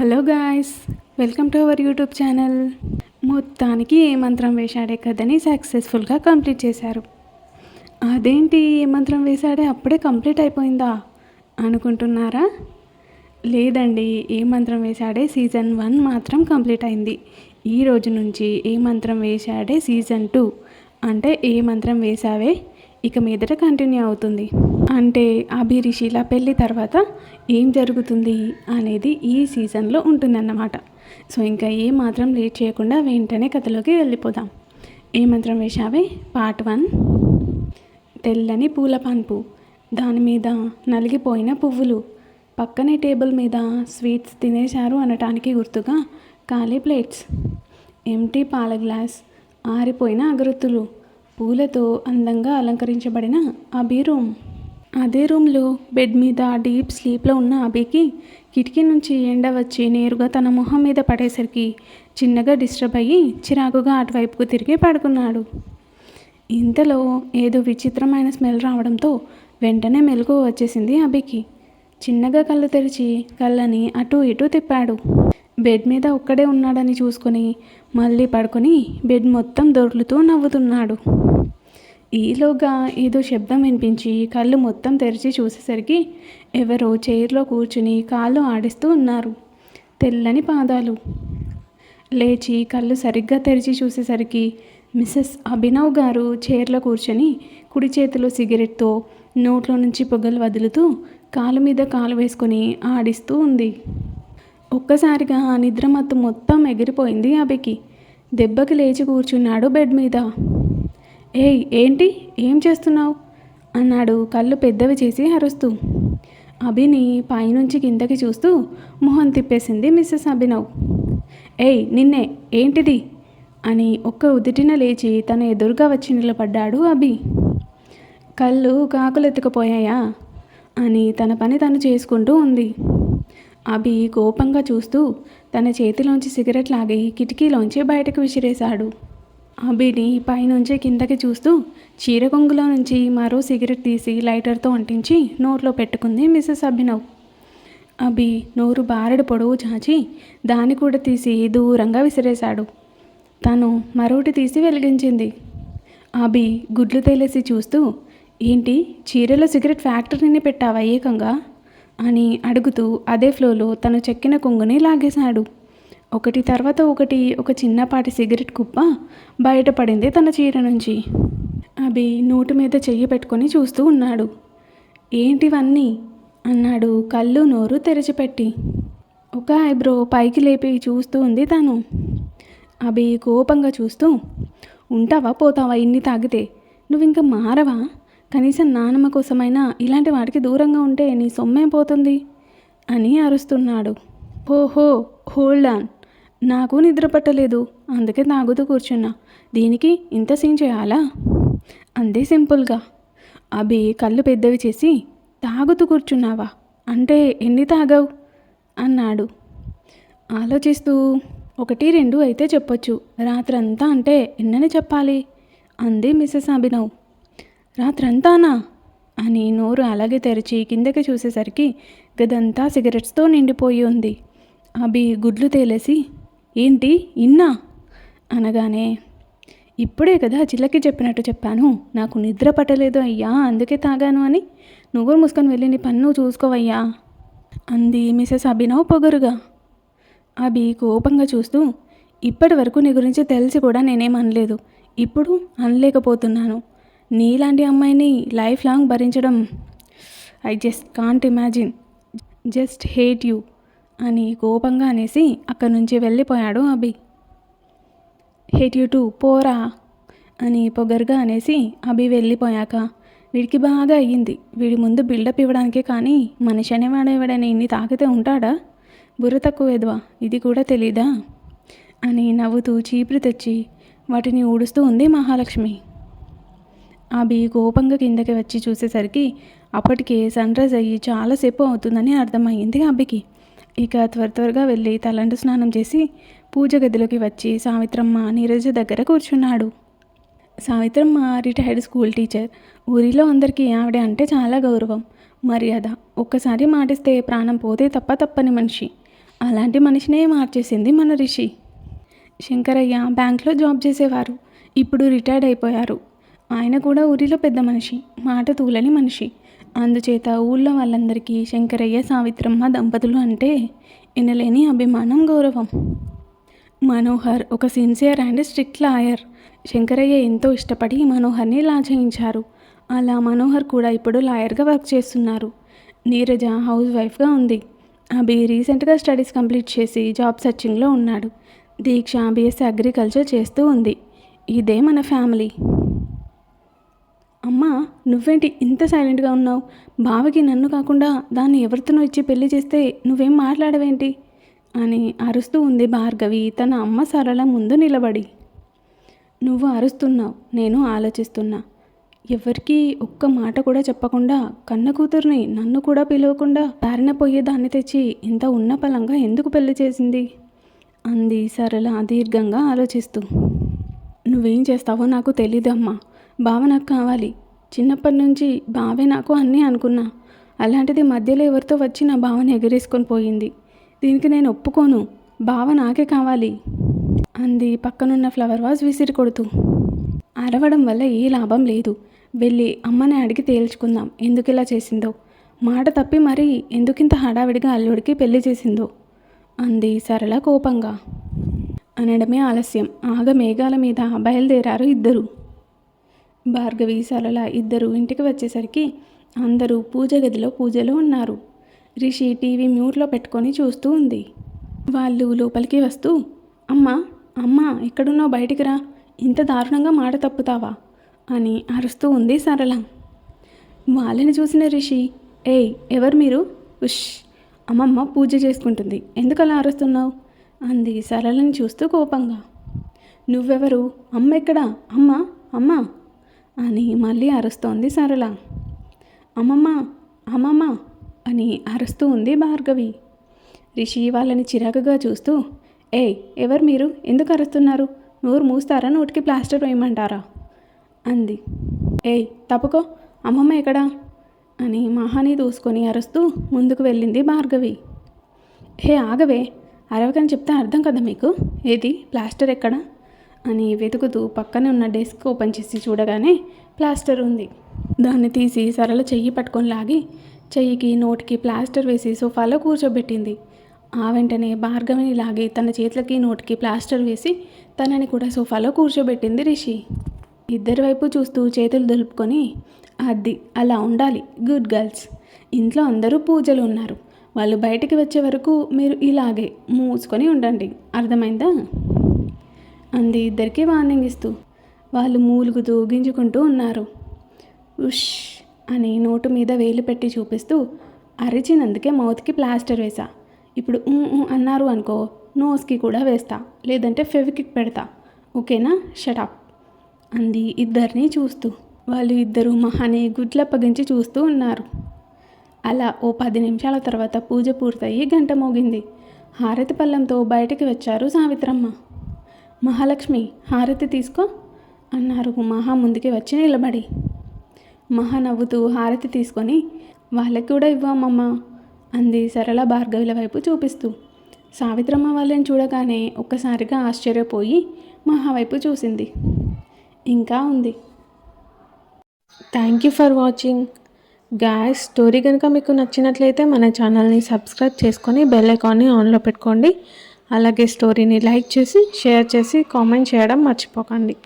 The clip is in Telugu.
Hello guys welcome to our YouTube channel. మొత్తానికి ఏ మంత్రం వేశాడే కదని సక్సెస్ఫుల్గా కంప్లీట్ చేశారు. అదేంటి ఏ మంత్రం వేశాడే అప్పుడే కంప్లీట్ అయిపోయిందా అనుకుంటున్నారా? లేదండి ఏ మంత్రం వేశాడే సీజన్ వన్ మాత్రం కంప్లీట్ అయింది. ఈ రోజు నుంచి ఏ మంత్రం వేశాడే సీజన్ టూ? అంటే ఏ మంత్రం వేశావే? ఇక మీదట కంటిన్యూ అవుతుంది. అంటే అభిరిషిల పెళ్ళి తర్వాత ఏం జరుగుతుంది అనేది ఈ సీజన్లో ఉంటుందన్నమాట. సో ఇంకా ఏ మాత్రం లేట్ చేయకుండా వెంటనే కథలోకి వెళ్ళిపోదాం. ఏ మంత్రం వేశావే? Part one. తెల్లని పూల పంపు దాని మీద నలిగిపోయిన పువ్వులు. పక్కనే టేబుల్ మీద స్వీట్స్ తినేశారు అనటానికి గుర్తుగా ఖాళీ ప్లేట్స్. ఎంటీ పాల గ్లాస్. ఆరిపోయిన అగరొత్తులు. పూలతో అందంగా అలంకరించబడిన ఆ బీరూమ్ అదే రూమ్లో బెడ్ మీద డీప్ స్లీప్లో ఉన్న అభికి కిటికీ నుంచి ఎండ వచ్చి నేరుగా తన మొహం మీద పడేసరికి చిన్నగా డిస్టర్బ్ అయ్యి చిరాకుగా అటువైపుకు తిరిగి పడుకున్నాడు. ఇంతలో ఏదో విచిత్రమైన స్మెల్ రావడంతో వెంటనే మెలకు వచ్చేసింది అభికి. చిన్నగా కళ్ళు తెరిచి కళ్ళని అటు ఇటు తిప్పాడు. బెడ్ మీద ఒక్కడే ఉన్నాడని చూసుకొని మళ్ళీ పడుకొని బెడ్ మొత్తం దొర్లుతూ నవ్వుతున్నాడు. ఈలోగా ఏదో శబ్దం వినిపించి కళ్ళు మొత్తం తెరిచి చూసేసరికి ఎవరో చైర్లో కూర్చుని కాళ్ళు ఆడిస్తూ ఉన్నారు. తెల్లని పాదాలు. లేచి కళ్ళు సరిగ్గా తెరిచి చూసేసరికి మిస్సెస్ అభినవ్ గారు చైర్లో కూర్చొని కుడి చేతిలో సిగరెట్తో నోట్లో నుంచి పొగలు వదులుతూ కాలు మీద కాలు వేసుకొని ఆడిస్తూ ఉంది. ఒక్కసారిగా ఆ నిద్రమత్తు మొత్తం ఎగిరిపోయింది అభికి. దెబ్బకి లేచి కూర్చున్నాడు బెడ్ మీద. ఏయ్ ఏంటి? ఏం చేస్తున్నావు? అన్నాడు కళ్ళు పెద్దవి చేసి అరుస్తూ. అభిని పైనుంచి కిందకి చూస్తూ మొహం తిప్పేసింది మిస్సెస్ అభినవ్. ఏయ్ నిన్నే ఏంటిది? అని ఒక్క ఉదిటిన లేచి తన ఎదురుగా వచ్చి నిలబడ్డాడు అభి. కళ్ళు కాకులెత్తుకుపోయాయా? అని తన పని తను చేసుకుంటూ ఉంది. అభి కోపంగా చూస్తూ తన చేతిలోంచి సిగరెట్ లాగి కిటికీలోంచి బయటకు విసిరేశాడు. అభిని పైనుంచి కిందకి చూస్తూ చీర కొంగులో నుంచి మరో సిగరెట్ తీసి లైటర్తో అంటించి నోట్లో పెట్టుకుంది మిస్సెస్ అభినవ్. అభి నోరు బారెడు పొడవు చాచి దాన్ని కూడా తీసి దూరంగా విసిరేశాడు. తను మరొకటి తీసి వెలిగించింది. అభి గుడ్లు తేలేసి చూస్తూ ఏంటి చీరలో సిగరెట్ ఫ్యాక్టరీని పెట్టావా ఏకంగా? అని అడుగుతూ అదే ఫ్లోలో తను చెక్కిన కొంగుని లాగేశాడు. ఒకటి తర్వాత ఒకటి ఒక చిన్నపాటి సిగరెట్ కుప్ప బయటపడింది తన చీర నుంచి. అభి నోటి మీద చెయ్యి పెట్టుకొని చూస్తూ ఉన్నాడు. ఏంటివన్నీ? అన్నాడు కళ్ళు నోరు తెరిచిపెట్టి. ఒక ఐబ్రో పైకి లేపి చూస్తూ ఉంది తను. అభి కోపంగా చూస్తూ ఉంటావా పోతావా ఇన్ని తాగితే? నువ్వు ఇంకా మారవా? కనీసం నానమ్మ కోసమైనా ఇలాంటి వాటికి దూరంగా ఉంటే నీ సొమ్మేం పోతుంది? అని అరుస్తున్నాడు. ఓహో హోల్డ్ ఆన్ నాకు నిద్ర పట్టలేదు. అందుకే తాగుతూ కూర్చున్నా. దీనికి ఇంత సీన్ చేయాలా? అంతే సింపుల్గా. అభి కళ్ళు పెద్దవి చేసి తాగుతూ కూర్చున్నావా? అంటే ఎన్ని తాగావు? అన్నాడు. ఆలోచిస్తూ ఒకటి రెండు అయితే చెప్పొచ్చు. రాత్రంతా అంటే ఎన్నని చెప్పాలి? అంది మిస్సెస్ అభినవ్. రాత్రంతానా? అని నోరు అలాగే తెరిచి కిందకి చూసేసరికి గదంతా సిగరెట్స్తో నిండిపోయి ఉంది. అభి గుడ్లు తేలేసి ఏంటి? ఇన్నా? అనగానే ఇప్పుడే కదా చిల్లకి చెప్పినట్టు చెప్పాను. నాకు నిద్ర పట్టలేదు అయ్యా అందుకే తాగాను అని. నువ్వు మూసుకొని వెళ్ళి నీ పన్ను చూసుకోవయ్యా అంది మిసెస్ అభినవ్ పొగరుగా. అభి కోపంగా చూస్తూ ఇప్పటి వరకు నీ గురించి తెలిసి కూడా నేనేం అనలేదు. ఇప్పుడు అనలేకపోతున్నాను. నీలాంటి అమ్మాయిని లైఫ్ లాంగ్ భరించడం I just can't imagine just hate you. అని కోపంగా అనేసి అక్కడి నుంచి వెళ్ళిపోయాడు అభి. హెట్ యూ టు పోరా అని పొగరుగా అనేసి అభి వెళ్ళిపోయాక వీడికి బాగా అయ్యింది. వీడి ముందు బిల్డప్ ఇవ్వడానికే కానీ మనిషి అనేవాడు ఎవడైనా ఇన్ని తాకితే ఉంటాడా? బుర్ర తక్కువేద్వా ఇది కూడా తెలీదా? అని నవ్వుతూ చీపురు తెచ్చి వాటిని ఊడుస్తూ ఉంది మహాలక్ష్మి. అభి కోపంగా కిందకి వచ్చి చూసేసరికి అప్పటికే సన్ రైజ్ అయ్యి చాలాసేపు అవుతుందని అర్థమైంది అబ్బికి ఇక త్వర త్వరగా వెళ్ళి తలంటు స్నానం చేసి పూజ గదిలోకి వచ్చి సావిత్రమ్మ నీరజ దగ్గర కూర్చున్నాడు. Savitramma retired school teacher. ఊరిలో అందరికీ ఆవిడ అంటే చాలా గౌరవం మర్యాద. ఒక్కసారి మాటిస్తే ప్రాణం పోతే తప్ప తప్పని మనిషి. అలాంటి మనిషినే మార్చేసింది మన రిషి. శంకరయ్య బ్యాంక్లో జాబ్ చేసేవారు. ఇప్పుడు రిటైర్డ్ అయిపోయారు. ఆయన కూడా ఊరిలో పెద్ద మనిషి మాట తూలని మనిషి. అందుచేత ఊళ్ళో వాళ్ళందరికీ శంకరయ్య సావిత్రమ్మ దంపతులు అంటే ఎనలేని అభిమానం గౌరవం. మనోహర్ ఒక sincere and strict lawyer. Shankarayya ఎంతో ఇష్టపడి మనోహర్ని లా చేయించారు అలా మనోహర్ కూడా ఇప్పుడు లాయర్గా వర్క్ చేస్తున్నారు. నీరజ హౌస్ వైఫ్గా ఉంది. అభి రీసెంట్గా స్టడీస్ కంప్లీట్ చేసి జాబ్ సర్చింగ్లో ఉన్నాడు. దీక్ష బీఎస్సీ అగ్రికల్చర్ చేస్తూ ఉంది. ఇదే మన ఫ్యామిలీ. అమ్మా నువ్వేంటి ఇంత సైలెంట్గా ఉన్నావు? బావకి నన్ను కాకుండా దాన్ని ఎవరితోనో ఇచ్చి పెళ్ళి చేస్తే నువ్వేం మాట్లాడవేంటి? అని అరుస్తూ ఉంది భార్గవి తన అమ్మ సరళ ముందు నిలబడి. నువ్వు అరుస్తున్నావు నేను ఆలోచిస్తున్నా. ఎవరికీ ఒక్క మాట కూడా చెప్పకుండా కన్న కూతుర్ని నన్ను కూడా పిలవకుండా దారిన పోయే దాన్ని తెచ్చి ఇంత ఉన్న పలంగా ఎందుకు పెళ్ళి చేసింది? అంది సరళ దీర్ఘంగా ఆలోచిస్తూ. నువ్వేం చేస్తావో నాకు తెలీదమ్మా. బావ నాకు కావాలి. చిన్నప్పటి నుంచి బావే నాకు అన్నీ అనుకున్నా. అలాంటిది మధ్యలో ఎవరితో వచ్చి నా బావని ఎగరేసుకొని పోయింది. దీనికి నేను ఒప్పుకోను. బావ నాకే కావాలి. అంది పక్కనున్న ఫ్లవర్ వాజ్ విసిరి కొడుతూ. అరవడం వల్ల ఏ లాభం లేదు. వెళ్ళి అమ్మని అడిగి తేల్చుకుందాం. ఎందుకు ఇలా చేసిందో? మాట తప్పి మరీ ఎందుకింత హడావిడిగా అల్లుడికి పెళ్ళి చేసిందో? అంది సరళ కోపంగా. అనడమే ఆలస్యం. ఆగ మేఘాల మీద బయలుదేరారు ఇద్దరు. భార్గవి సరళ ఇద్దరు ఇంటికి వచ్చేసరికి అందరూ పూజ గదిలో పూజలో ఉన్నారు. రిషి టీవీ మ్యూట్లో పెట్టుకొని చూస్తూ ఉంది. వాళ్ళు లోపలికి వస్తూ అమ్మా అమ్మా ఎక్కడున్నావు బయటికి రా. ఇంత దారుణంగా మాట తప్పుతావా? అని అరుస్తూ ఉంది సరళ. వాళ్ళని చూసిన రిషి ఏయ్ ఎవరు మీరు? ఉష్ అమ్మమ్మ పూజ చేసుకుంటుంది. ఎందుకు అలా అరుస్తున్నావు? అంది సరళని చూస్తూ కోపంగా. నువ్వెవరు? అమ్మ ఎక్కడా? అమ్మ అమ్మ. అని మళ్ళీ అరుస్తోంది సరళ. అమ్మమ్మ అమ్మమ్మ అని అరుస్తూ ఉంది భార్గవి. రిషి వాళ్ళని చిరాకుగా చూస్తూ ఏ ఎవరు మీరు? ఎందుకు అరుస్తున్నారు? నోరు మూస్తారా? నోటికి ప్లాస్టర్ వేయమంటారా? అంది. ఏయ్ తప్పుకో. అమ్మమ్మ ఎక్కడా? అని మహాని దూసుకొని అరుస్తూ ముందుకు వెళ్ళింది భార్గవి. హే ఆగవే. అరవకని చెప్తే అర్థం కదా మీకు? ఏది? ప్లాస్టర్ ఎక్కడ? అని వెతుకుతూ పక్కనే ఉన్న డెస్క్ ఓపెన్ చేసి చూడగానే ప్లాస్టర్ ఉంది. దాన్ని తీసి సరళ చెయ్యి పట్టుకొని లాగి చెయ్యికి నోటికి ప్లాస్టర్ వేసి సోఫాలో కూర్చోబెట్టింది. ఆ వెంటనే భార్గవిని లాగి తన చేతులకి నోటికి ప్లాస్టర్ వేసి తనని కూడా సోఫాలో కూర్చోబెట్టింది రిషి. ఇద్దరి వైపు చూస్తూ చేతులు దులుపుకొని అది అలా ఉండాలి. Good girls. ఇంట్లో అందరూ పూజలు ఉన్నారు. వాళ్ళు బయటికి వచ్చే వరకు మీరు ఇలాగే మూసుకొని ఉండండి. అర్థమైందా? అంది ఇద్దరికి వార్నింగ్ ఇస్తూ. వాళ్ళు మూలుగుతూ గింజుకుంటూ ఉన్నారు. ఉష్ అని నోటు మీద వేలు పెట్టి చూపిస్తూ అరిచినందుకే మౌత్కి ప్లాస్టర్ వేసా ఇప్పుడు ఊ ఊ అన్నారు అనుకో నోస్కి కూడా వేస్తా. లేదంటే ఫెవికిక్ పెడతా. ఓకేనా? షటప్ అంది ఇద్దరిని చూస్తూ. వాళ్ళు ఇద్దరు మహాని గుడ్లప్పగించి చూస్తూ ఉన్నారు. అలా ఓ పది నిమిషాల తర్వాత పూజ పూర్తయి గంట మోగింది. హారతి పళ్ళంతో బయటికి వచ్చారు సావిత్రమ్మ. మహాలక్ష్మి హారతి తీసుకో అన్నారు మహా ముందుకి వచ్చి నిలబడి. మహా నవ్వుతూ హారతి తీసుకొని వాళ్ళకి కూడా ఇవ్వమ్మమ్మ అంది సరళ భార్గవిల వైపు చూపిస్తూ. సావిత్రమ్మ వాళ్ళని చూడగానే ఒక్కసారిగా ఆశ్చర్యపోయి మహా వైపు చూసింది. ఇంకా ఉంది. Thank you for watching guys story కనుక మీకు నచ్చినట్లయితే మన ఛానల్ని సబ్స్క్రైబ్ చేసుకొని బెల్ ఐకాన్ని ఆన్లో పెట్టుకోండి. అలాగే స్టోరీని లైక్ చేసి షేర్ చేసి కామెంట్ చేయడం మర్చిపోకండి.